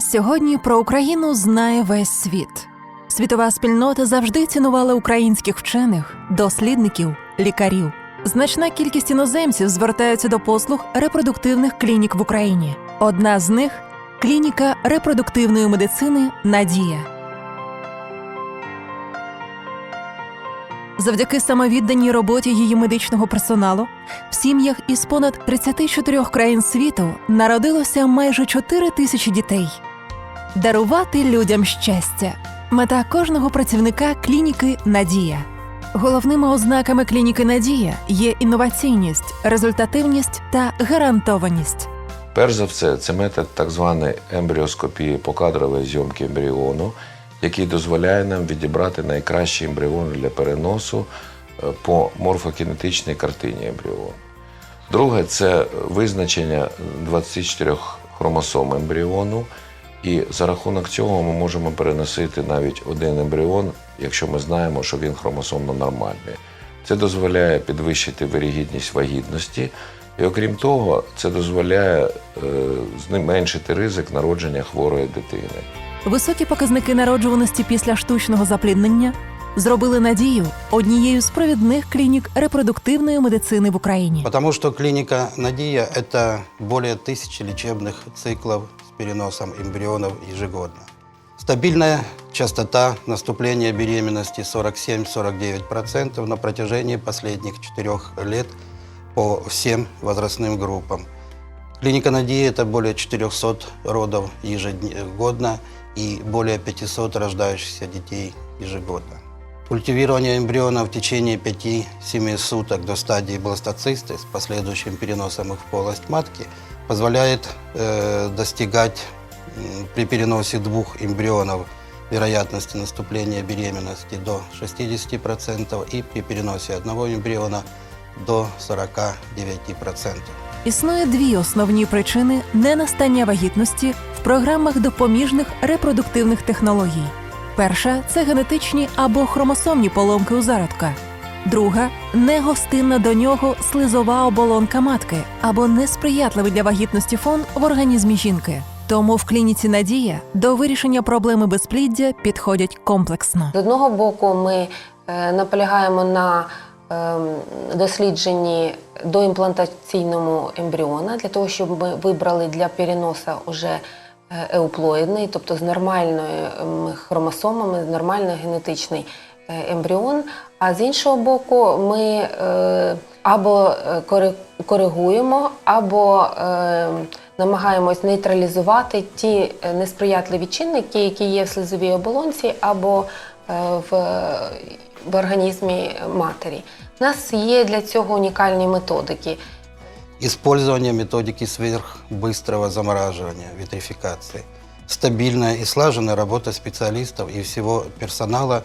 Сьогодні про Україну знає весь світ. Світова спільнота завжди цінувала українських вчених, дослідників, лікарів. Значна кількість іноземців звертаються до послуг репродуктивних клінік в Україні. Одна з них клініка репродуктивної медицини Надія. Завдяки самовідданій роботі її медичного персоналу в сім'ях із понад 34 країн світу народилося майже 4 тисячі дітей. Дарувати людям щастя. Мета кожного працівника клініки Надія. Головними ознаками клініки Надія є інноваційність, результативність та гарантованість. Перш за все, це метод так званої ембріоскопії покадрової зйомки ембріону, який дозволяє нам відібрати найкращі ембріони для переносу е, по морфокінетичній картині ембріону. Друге це визначення 24 хромосом ембріону, і за рахунок цього ми можемо переносити навіть один ембріон, якщо ми знаємо, що він хромосомно нормальний. Це дозволяє підвищити вирігідність вагітності, і окрім того, це дозволяє е, зменшити ризик народження хворої дитини. Високі показники народжуваності після штучного запліднення зробили надію однією з провідних клінік репродуктивної медицини в Україні. Потому что клиника «Надия» – это более тысячи лечебных циклов с переносом эмбрионов ежегодно. Стабильная частота наступления беременности 47-49% на протяжении последних четырех лет по всем возрастным группам. Клиника «Надия» – это более 400 родов ежегодно и более 500 рождающихся детей ежегодно. Культивирование эмбриона в течение 5-7 суток до стадии бластоцисты с последующим переносом их в полость матки позволяет э, достигать м, при переносе двух эмбрионов вероятности наступления беременности до 60% и при переносе одного эмбриона до 49%. Існує дві основні причини ненастання вагітності в програмах допоміжних репродуктивних технологій. Перша це генетичні або хромосомні поломки у зародка. Друга негостинна до нього слизова оболонка матки або несприятливий для вагітності фон в організмі жінки. Тому в клініці Надія до вирішення проблеми безпліддя підходять комплексно. З одного боку, ми е, наполягаємо на ем, дослідженні доімплантаційному ембріона для того, щоб ми вибрали для переносу уже е, еуплоїдний, тобто з нормальними ем, хромосомами, з нормальний генетичний е, ембріон. А з іншого боку, ми е, або е, коригуємо, або е, намагаємось нейтралізувати ті е, несприятливі чинники, які є в слизовій оболонці або е, в, в організмі матері. У нас є для цього унікальні методики. Использование методики сверхбыстрого замораживания, витрификации. Стабильная и слаженная работа специалистов и всего персонала,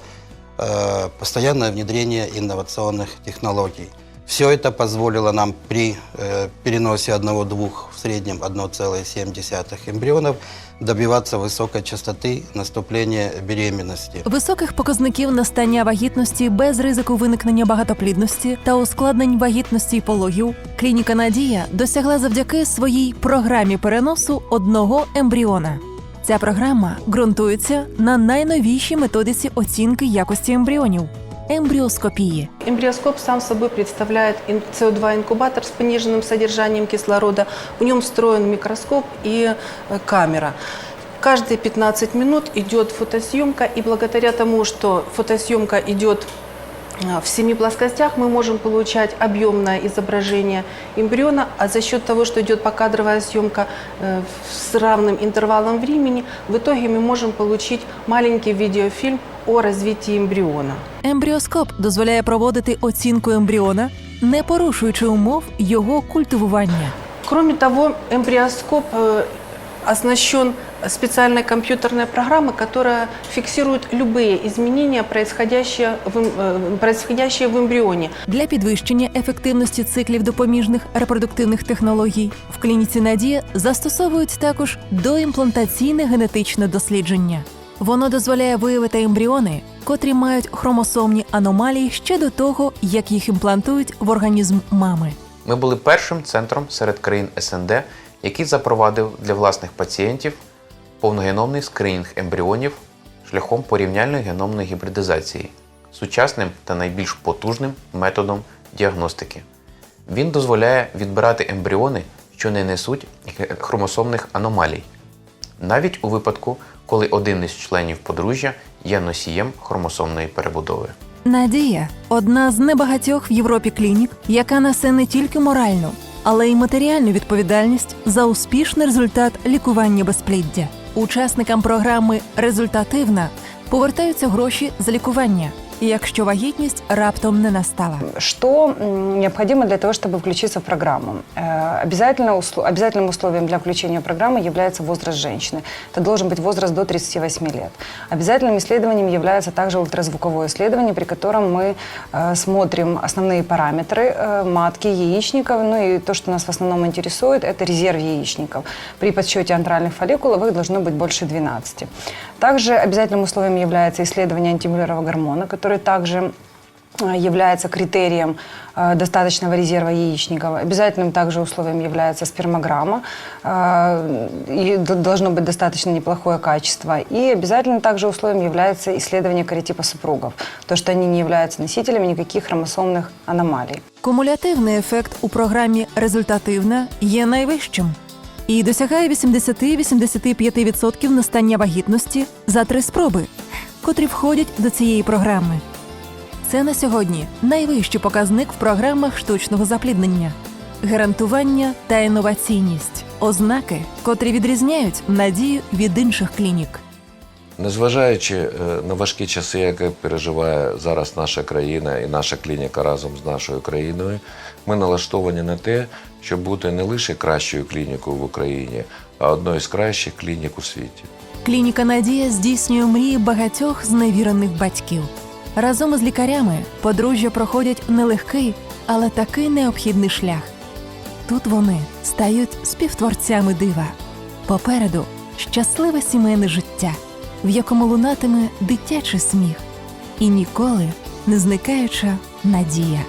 э, постоянное внедрение инновационных технологий. Все это позволило нам при э, переносе одного-двух, в среднем 1,7 эмбрионов добиваться высокой частоты наступления беременности. Високих показників настання вагітності без ризику виникнення багатоплідності та ускладнень вагітності й пологів клініка Надія досягла завдяки своїй програмі переносу одного ембріона. Ця програма ґрунтується на найновішій методиці оцінки якості ембріонів ембріоскопії. Эмбриоскоп сам собой представляет ин- СО2-инкубатор с пониженным содержанием кислорода. В нем встроен микроскоп и э, камера. Каждые 15 минут идет фотосъемка, и благодаря тому, что фотосъемка идет а, в семи плоскостях, мы можем получать объемное изображение эмбриона, а за счет того, что идет покадровая съемка э, с равным интервалом времени, в итоге мы можем получить маленький видеофильм о развитии эмбриона. Ембріоскоп дозволяє проводити оцінку ембріона, не порушуючи умов його культивування. Кроме того, эмбриоскоп э, оснащен специальной компьютерной программой, которая фиксирует любые изменения, происходящие в, эм- э, происходящие в эмбрионе. Для підвищення ефективності циклів допоміжних репродуктивних технологій в клініці Надія застосовують також доімплантаційне генетичне дослідження. Воно дозволяє виявити ембріони, котрі мають хромосомні аномалії ще до того, як їх імплантують в організм мами. Ми були першим центром серед країн СНД, який запровадив для власних пацієнтів повногеномний скринінг ембріонів шляхом порівняльної геномної гібридизації сучасним та найбільш потужним методом діагностики. Він дозволяє відбирати ембріони, що не несуть хромосомних аномалій, навіть у випадку, коли один із членів подружжя є носієм хромосомної перебудови. Надія одна з небагатьох в Європі клінік, яка несе не тільки моральну, але й матеріальну відповідальність за успішний результат лікування безпліддя. Учасникам програми Результативна повертаються гроші за лікування, якщо вагітність раптом не настала. Что м, необходимо для того, чтобы включиться в программу? Э, обязательным условием для включения в программу является возраст женщины. Это должен быть возраст до 38 лет. Обязательным исследованием является также ультразвуковое исследование, при котором мы э, смотрим основные параметры э, матки, яичников. Ну и то, что нас в основном интересует, это резерв яичников. При подсчете антральных фолликулов их должно быть больше 12. Также обязательным условием является исследование антимюллерова гормона, который также э, является критерием э, достаточного резерва яичников. Обязательным также условием является спермограмма. э, и д- должно быть достаточно неплохое качество. И обязательным также условием является исследование кариотипа супругов, то, что они не являются носителями никаких хромосомных аномалий. Кумулятивний ефект у програмі Результативна є найвищим і досягає 80-85% настання вагітності за три спроби, котрі входять до цієї програми. Це на сьогодні найвищий показник в програмах штучного запліднення, гарантування та інноваційність ознаки, котрі відрізняють надію від інших клінік. Незважаючи е, на важкі часи, які переживає зараз наша країна і наша клініка разом з нашою країною, ми налаштовані на те, щоб бути не лише кращою клінікою в Україні, а одною з кращих клінік у світі. Клініка Надія здійснює мрії багатьох зневірених батьків. Разом із лікарями подружжя проходять нелегкий, але такий необхідний шлях. Тут вони стають співтворцями дива. Попереду щасливе сімейне життя, в якому лунатиме дитячий сміх і ніколи не зникаюча надія.